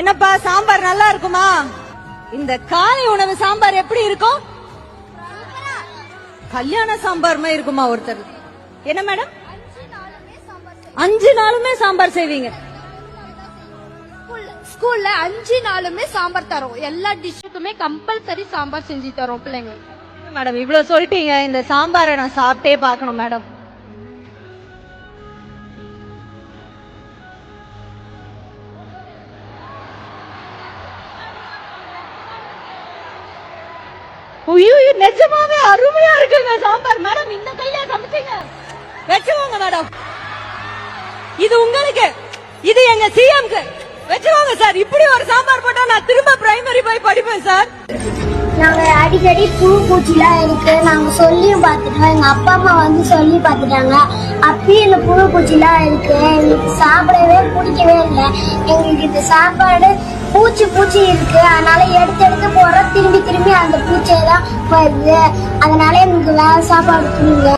என்னப்பா சாம்பார் நல்லா இருக்குமா? இந்த காலை உணவு சாம்பார் எப்படி இருக்கும்? கல்யாண சாம்பார் மாதிரி இருக்குமா ஒருத்தர்? என்ன மேடம்? அஞ்சு நாளுமே சாம்பார் செய்வீங்க. ஸ்கூல்ல அஞ்சு நாளுமே சாம்பார் தரோம். எல்லா டிஷ்ஷுக்குமே கம்பல்சரி சாம்பார் செஞ்சு தரோம் பிள்ளைங்களுக்கு. மேடம் இவ்வளவு சொல்லிட்டீங்க. இந்த சாம்பாரை நான் சாப்பிட்டே பார்க்கணும் மேடம். ஐயோ நிஜமாவே அருமையா இருக்குங்க சாம்பார். மேடம் இந்த கையில சமைச்சீங்க. வச்சுக்கோங்க மேடம். இது உங்களுக்கு. இது எங்க சிஎம்க்கு. வச்சுக்கோங்க சார். இப்படி ஒரு சாம்பார் போட்டா நான் திரும்ப பிரைமரி போய் படிப்பேன் சார். நாங்க அடிக்கடி புழு பூச்சிலாம் இருக்கு. நாங்க சொல்லியும் பார்த்துட்டோம். எங்க அப்பா அம்மா வந்து சொல்லி பார்த்துட்டாங்க. அப்பயும் இந்த புழு பூச்சிலாம் இருக்கு. எங்களுக்கு சாப்பிடவே பிடிக்கவே இல்லை. எங்களுக்கு இந்த சாப்பாடு பூச்சி பூச்சி இருக்கு. அதனால எடுத்து செய்யலாம் வருது அதனால எங்களுக்கு வேற சாப்பாடு கொடுங்க.